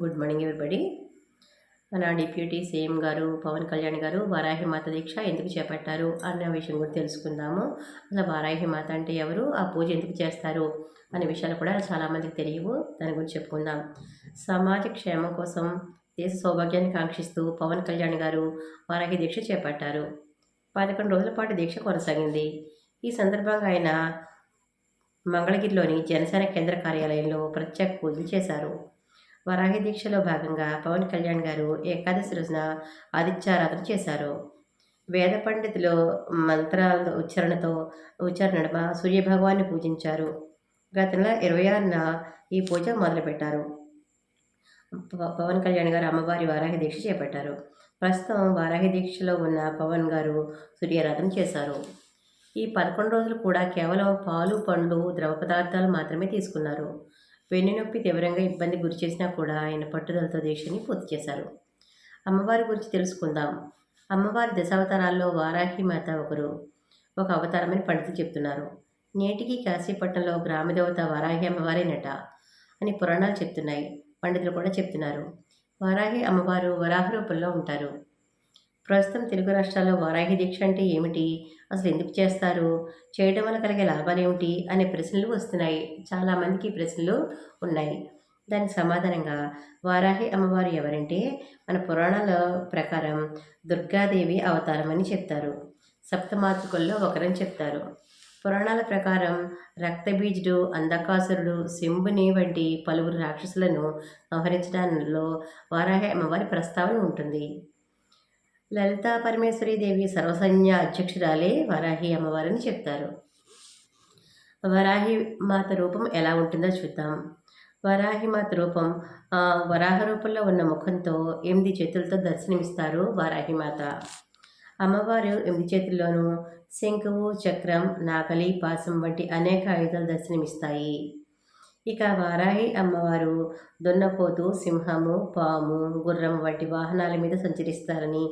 Good morning everybody మన deputy CM గారు పవన్ కళ్యాణ్ గారు వారాహి మాత దీక్ష ఎందుకు చేపట్టారు అన్న విషయం కూడా తెలుసుకుందాము. అసలు వారాహి మాత అంటే ఎవరు ఆ పూజ ఎందుకు చేస్తారు అనే విషయాలు కూడా చాలామందికి తెలియవు. దాని గురించి చెప్పుకుందాం. సమాజ క్షేమం కోసం దేశ సౌభాగ్యాన్ని కాంక్షిస్తూ పవన్ కళ్యాణ్ గారు వారాహి దీక్ష చేపట్టారు. పదకొండు రోజుల పాటు దీక్ష కొనసాగింది. ఈ సందర్భంగా ఆయన మంగళగిరిలోని జనసేన కేంద్ర కార్యాలయంలో ప్రత్యేక పూజలు చేశారు. వరాహి దీక్షలో భాగంగా పవన్ కళ్యాణ్ గారు ఏకాదశి రోజున ఆదిత్యారాధన చేశారు. వేద పండితులు మంత్రాల ఉచ్చారణతో ఉచ్చారణ నడుమ సూర్యభగవాన్ని పూజించారు. గత నెల ఇరవై ఆరున ఈ పూజ మొదలుపెట్టారు. పవన్ కళ్యాణ్ గారు అమ్మవారి వారాహి దీక్ష చేపట్టారు. ప్రస్తుతం వారాహి దీక్షలో ఉన్న పవన్ గారు సూర్యారాధన చేశారు. ఈ పదకొండు రోజులు కూడా కేవలం పాలు పండ్లు ద్రవ పదార్థాలు మాత్రమే తీసుకున్నారు. వెన్నునొప్పి తీవ్రంగా ఇబ్బంది గురి చేసినా కూడా ఆయన పట్టుదలతో దీక్షని పూర్తి చేశారు. అమ్మవారి గురించి తెలుసుకుందాం. అమ్మవారి దశావతారాల్లో వారాహి మాత ఒకరు ఒక అవతారమని పండితులు చెప్తున్నారు. నేటికి కాశీపట్నంలో గ్రామదేవత వారాహి అమ్మవారేనట అని పురాణాలు చెప్తున్నాయి. పండితులు కూడా చెప్తున్నారు. వారాహి అమ్మవారు వరాహ రూపంలో ఉంటారు. ప్రస్తుతం తెలుగు రాష్ట్రాల్లో వారాహి దీక్ష అంటే ఏమిటి? అసలు ఎందుకు చేస్తారు? చేయడం వల్ల కలిగే లాభాలు ఏమిటి? అనే ప్రశ్నలు వస్తున్నాయి. చాలామందికి ప్రశ్నలు ఉన్నాయి. దానికి సమాధానంగా వారాహి అమ్మవారు ఎవరంటే మన పురాణాల ప్రకారం దుర్గాదేవి అవతారం అని చెప్తారు. సప్తమాతృకుల్లో ఒకరని చెప్తారు. పురాణాల ప్రకారం రక్తబీజుడు అంధకాసురుడు శంభుని వంటి పలువురు రాక్షసులను సంహరించడంలో వారాహి అమ్మవారి ప్రస్తావన ఉంటుంది. లలితా పరమేశ్వరీదేవి దేవి అధ్యక్షురాలే వరాహి అమ్మవారని చెప్తారు. వరాహి మాత రూపం ఎలా ఉంటుందో చూద్దాం. వరాహి మాత రూపం వరాహ రూపంలో ఉన్న ముఖంతో ఎనిమిది చేతులతో దర్శనమిస్తారు వారాహి మాత. అమ్మవారు ఎనిమిది చేతుల్లోనూ శంకువు చక్రం నాగలి పాసం వంటి అనేక ఆయుధాలు దర్శనమిస్తాయి. ఇక వారాహి అమ్మవారు దున్నపోతు సింహము పాము గుర్రం వంటి వాహనాల మీద సంచరిస్తారని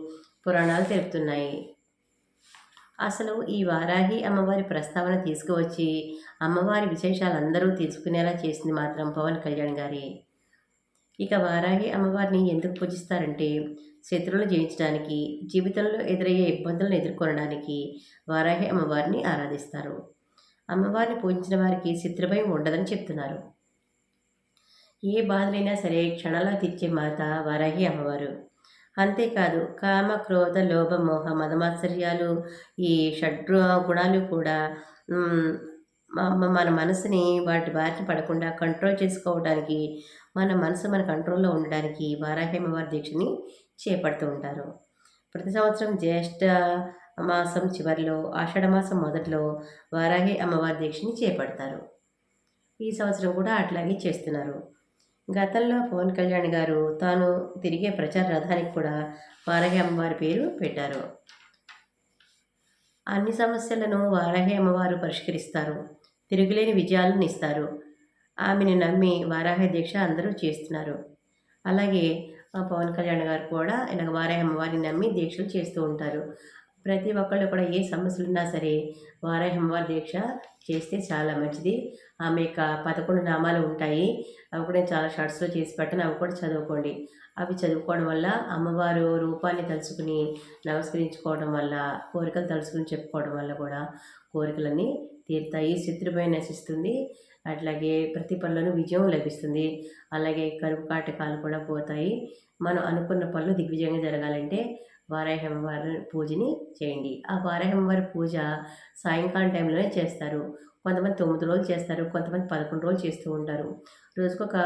పురాణాలు తెలుపుతున్నాయి. అసలు ఈ వారాహి అమ్మవారి ప్రస్తావన తీసుకువచ్చి అమ్మవారి విశేషాలు అందరూ చేసింది మాత్రం పవన్ కళ్యాణ్ గారి. ఇక వారాహి అమ్మవారిని ఎందుకు పూజిస్తారంటే శత్రువులు జయించడానికి జీవితంలో ఎదురయ్యే ఇబ్బందులను ఎదుర్కొనడానికి వారాహి అమ్మవారిని ఆరాధిస్తారు. అమ్మవారిని పూజించిన వారికి శత్రుభయం ఉండదని చెప్తున్నారు. ఏ బాధలైనా సరే క్షణాల్లో తీర్చే మాత వారాహి అమ్మవారు. అంతేకాదు కామ క్రోధ లోభ మోహ మదమాత్సర్యాలు ఈ షడ్రు గుణాలు కూడా మన మనసుని వాటి బారిన పడకుండా కంట్రోల్ చేసుకోవడానికి మన మనసు మన కంట్రోల్లో ఉండడానికి వారాహేమవారి దీక్షని చేపడుతూ ఉంటారు. ప్రతి సంవత్సరం జ్యేష్ఠ మాసం చివరిలో ఆషాఢమాసం మొదట్లో వారాహి అమ్మవారి దీక్షని చేపడతారు. ఈ సంవత్సరం కూడా అట్లాగే చేస్తున్నారు. గతంలో పవన్ కళ్యాణ్ గారు తాను తిరిగే ప్రచార రథానికి కూడా వారాహి అమ్మవారి పేరు పెట్టారు. అన్ని సమస్యలను వారాహి అమ్మవారు పరిష్కరిస్తారు. తిరుగులేని విజయాలను ఇస్తారు. ఆమెను నమ్మి వారాహి దీక్ష అందరూ చేస్తున్నారు. అలాగే పవన్ కళ్యాణ్ గారు కూడా ఇలాగ వారాహి అమ్మవారిని నమ్మి దీక్షలు చేస్తూ ఉంటారు. ప్రతి ఒక్కళ్ళు కూడా ఏ సమస్యలు ఉన్నా సరే వారాహి దీక్ష చేస్తే చాలా మంచిది. ఆమె యొక్క పదకొండు నామాలు ఉంటాయి. అవి కూడా చాలా షార్ట్స్లో చేసి పెట్టాను అవి కూడా చదువుకోండి. అవి చదువుకోవడం వల్ల అమ్మవారు రూపాన్ని తలుచుకుని నమస్కరించుకోవడం వల్ల కోరికలు తలుచుకుని చెప్పుకోవడం వల్ల కూడా కోరికలన్నీ తీరుతాయి. శత్రుపై నశిస్తుంది. అట్లాగే ప్రతి పనులను విజయం లభిస్తుంది. అలాగే కరుపు కాటకాలు కూడా పోతాయి. మనం అనుకున్న పనులు దిగ్విజయంగా జరగాలంటే వారాహమ్మవారి పూజని చేయండి. ఆ వారాహమ్మవారి పూజ సాయంకాలం టైంలోనే చేస్తారు. కొంతమంది తొమ్మిది రోజులు చేస్తారు. కొంతమంది పదకొండు రోజులు చేస్తూ ఉంటారు. రోజుకు ఒక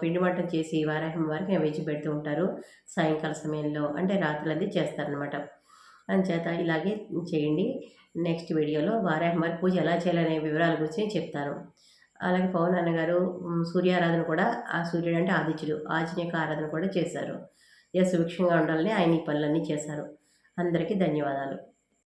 పిండి వంటలు చేసి వారాహమ్మవారికి నైవేద్యం పెడుతూ ఉంటారు. సాయంకాల సమయంలో అంటే రాత్రులది చేస్తారనమాట అందుచేత ఇలాగే చేయండి. నెక్స్ట్ వీడియోలో వారాహమ్మవారి పూజ ఎలా చేయాలనే వివరాల గురించి చెప్తాను. అలాగే పవన్ అన్నగారు సూర్యారాధన కూడా ఆ సూర్యుడు అంటే ఆదిత్యుడు ఆంజనేయ ఆరాధన కూడా చేశారు. సుభిక్షంగా ఉండాలని ఆయన ఈ పనులన్నీ చేశారు. అందరికీ ధన్యవాదాలు.